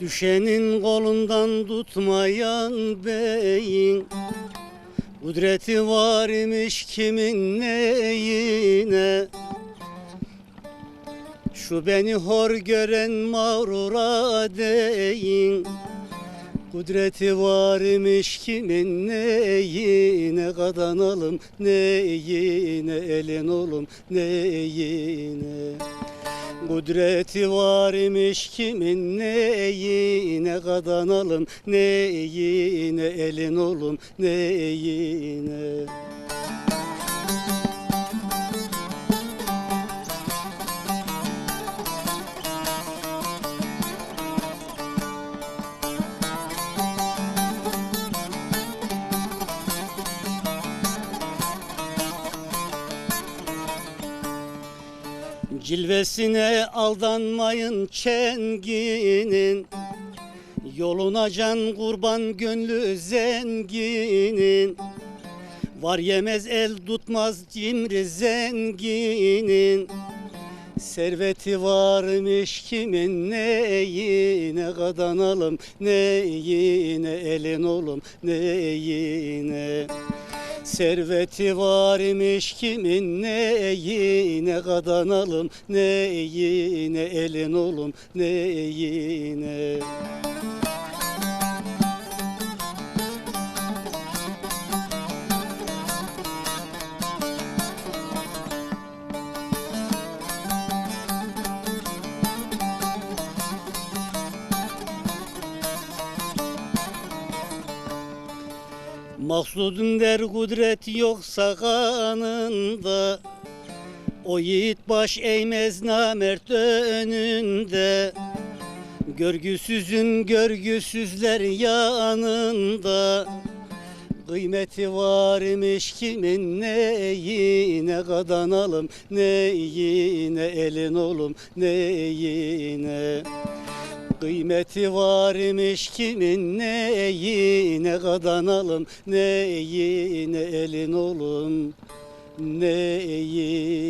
Düşenin kolundan tutmayan beyin. Kudreti varmış kimin neyine? Şu beni hor gören mağrura deyin. Kudreti varmış kimin neyine? Kadanalım neyine? Elin olum neyine Kudreti varmış kimin neyine Kadanalım neyine elin olum neyine Cilvesine aldanmayın çenginin. Yoluna can kurban gönlü zenginin. Var yemez el tutmaz cimri zenginin. Serveti varmış kimin neyine kadanalım neyine elin olum neyine Serveti varmış kimin neyine kadanalım neyine elin olum neyine Maksudun der kudret yoksa kanında O yiğit baş eğmez namert önünde. Görgüsüzün görgüsüzler yanında. Kıymeti varmış kimin neyine kadanalım neyine elin olum neyine Kıymeti varmış kimin neyine kadanalım neyine elin olum neyine